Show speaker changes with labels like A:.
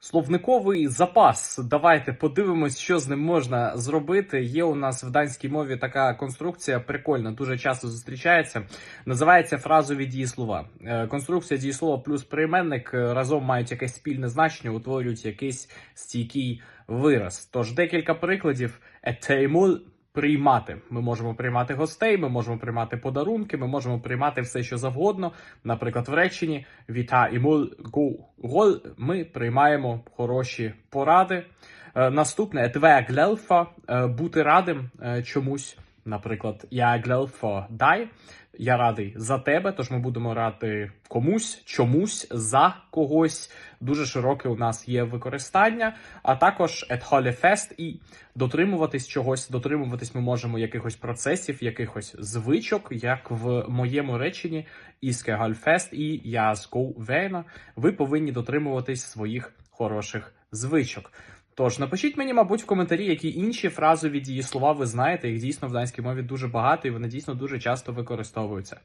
A: Словниковий запас. Давайте подивимось, що з ним можна зробити. Є у нас в данській мові така конструкція, прикольна, дуже часто зустрічається. Називається фразові дієслова. Е, Конструкція дієслова плюс прийменник е, разом мають якесь спільне значення, утворюють якийсь стійкий вираз. Тож декілька прикладів. Етеймул приймати. Ми можемо приймати гостей, ми можемо приймати подарунки, ми можемо приймати все, що завгодно. Наприклад, в реченні Віта і гу гол ми приймаємо хороші поради. Е, Наступне етве глелфа бути радим е, чомусь. Наприклад, я глелфа дай. Я радий за тебе, тож ми будемо ради комусь, чомусь, за когось. Дуже широке у нас є використання, а також et holde fest і дотримуватись чогось. Дотримуватись ми можемо якихось процесів, якихось звичок, як в моєму реченні «Iske holde fest» і «Я go вена». Ви повинні дотримуватись своїх хороших звичок. Тож напишіть мені, мабуть, в коментарі, які інші фразові дієслова ви знаєте. Їх дійсно в данській мові дуже багато, і вони дійсно дуже часто використовуються.